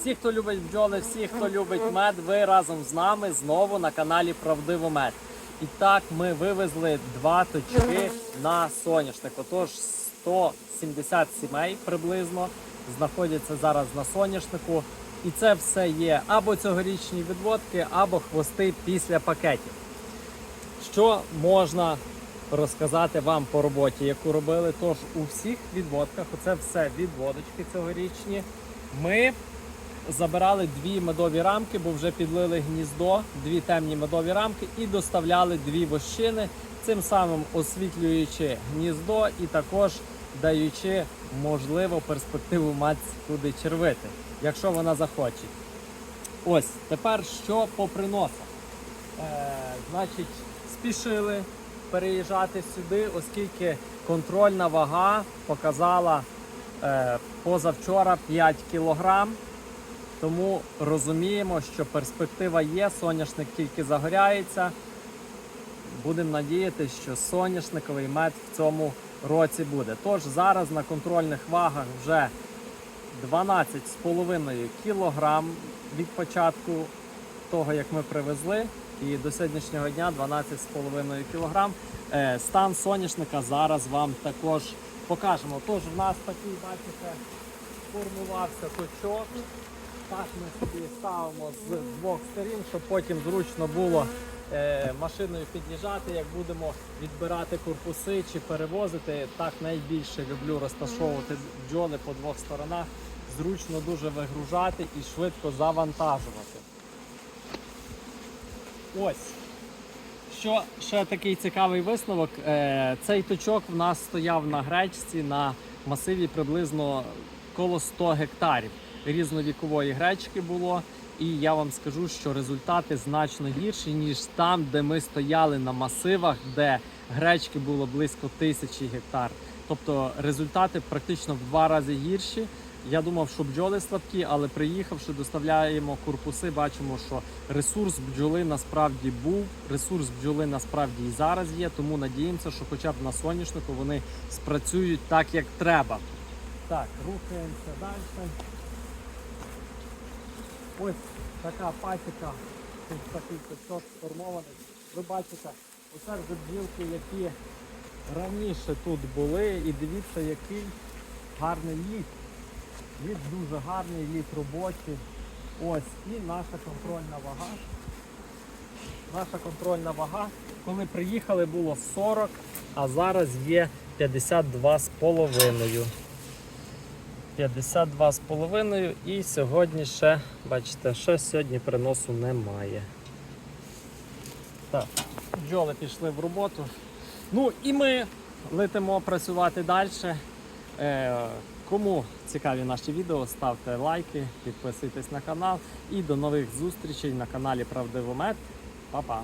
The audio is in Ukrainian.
Всі, хто любить бджоли, всі, хто любить мед, ви разом з нами знову на каналі Правдиво Мед. І так ми вивезли два точки на соняшник. Отож, 170 сімей приблизно знаходяться зараз на соняшнику. І це все є або цьогорічні відводки, або хвости після пакетів. Що можна розказати вам по роботі, яку робили? Тож у всіх відводках, оце все відводочки цьогорічні. Ми забирали дві медові рамки, бо вже підлили гніздо, дві темні медові рамки і доставляли дві вощини, цим самим освітлюючи гніздо і також даючи можливо перспективу матці туди червити, якщо вона захоче. Ось тепер що по приносах. Е, значить, спішили переїжджати сюди, оскільки контрольна вага показала е, позавчора 5 кілограм. Тому розуміємо, що перспектива є, соняшник тільки загоряється. Будемо надіятися, що соняшниковий мед в цьому році буде. Тож зараз на контрольних вагах вже 12,5 кілограм від початку того, як ми привезли, і до сьогоднішнього дня 12,5 кг. Е, Стан соняшника зараз вам також покажемо. Тож в нас такий, бачите, формувався точок. Так ми собі ставимо з двох сторін, щоб потім зручно було е, машиною під'їжджати, як будемо відбирати корпуси чи перевозити. Так найбільше люблю розташовувати бджоли по двох сторонах. Зручно дуже вигружати і швидко завантажувати. Ось. Що ще такий цікавий висновок. Е, Цей точок в нас стояв на гречці на масиві приблизно коло 100 гектарів. Різновікової гречки було. І я вам скажу, що результати значно гірші, ніж там, де ми стояли на масивах, де гречки було близько тисячі гектар. Тобто результати практично в два рази гірші. Я думав, що бджоли слабкі, але приїхавши, доставляємо корпуси, бачимо, що ресурс бджоли насправді був, ресурс бджоли насправді і зараз є, тому надіємося, що хоча б на соняшнику вони спрацюють так, як треба. Так, рухаємося далі. Ось така пасіка, тут такий точок сформований. Ви бачите, оце вже бджілки, які раніше тут були, і дивіться, який гарний лід. Лід дуже гарний, лід робочий. Ось і наша контрольна вага. Наша контрольна вага. Коли приїхали, було 40, а зараз є 52,5. 52,5 і сьогодні ще, бачите, ще сьогодні приносу немає. Так, бджоли пішли в роботу. Ну і ми летимо працювати далі. Е, кому цікаві наші відео, ставте лайки, підписуйтесь на канал і до нових зустрічей на каналі Правдивомет. Па-па!